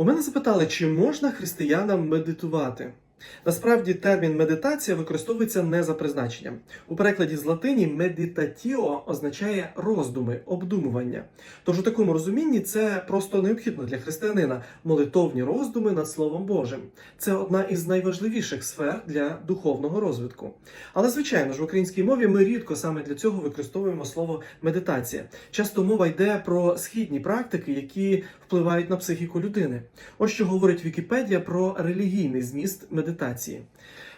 У мене запитали, чи можна християнам медитувати. Насправді термін медитація використовується не за призначенням. У перекладі з латині медитатіо означає роздуми, обдумування. Тож у такому розумінні це просто необхідно для християнина молитовні роздуми над Словом Божим. Це одна із найважливіших сфер для духовного розвитку. Але звичайно ж в українській мові ми рідко саме для цього використовуємо слово медитація. Часто мова йде про східні практики, які впливають на психіку людини. Ось що говорить Вікіпедія про релігійний зміст медитації медитації.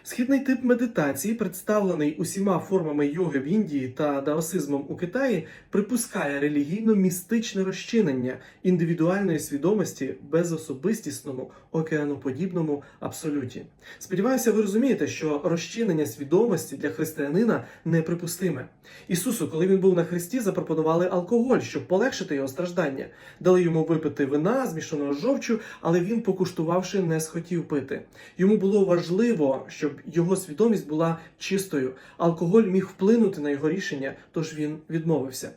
Східний тип медитації, представлений усіма формами йоги в Індії та даосизмом у Китаї, припускає релігійно-містичне розчинення індивідуальної свідомості безособистісному океаноподібному абсолюті. Сподіваюся, ви розумієте, що розчинення свідомості для християнина неприпустиме. Ісусу, коли він був на хресті, запропонували алкоголь, щоб полегшити його страждання. Дали йому випити вина, змішаного жовчу, але він, покуштувавши, не схотів пити. Йому було важливо, щоб його свідомість була чистою. Алкоголь міг вплинути на його рішення, тож він відмовився.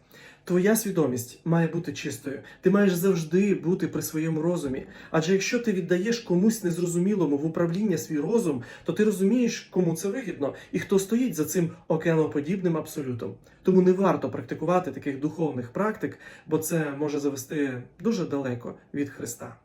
Твоя свідомість має бути чистою. Ти маєш завжди бути при своєму розумі. Адже якщо ти віддаєш комусь незрозумілому в управління свій розум, то ти розумієш, кому це вигідно і хто стоїть за цим океаноподібним абсолютом. Тому не варто практикувати таких духовних практик, бо це може завести дуже далеко від Христа.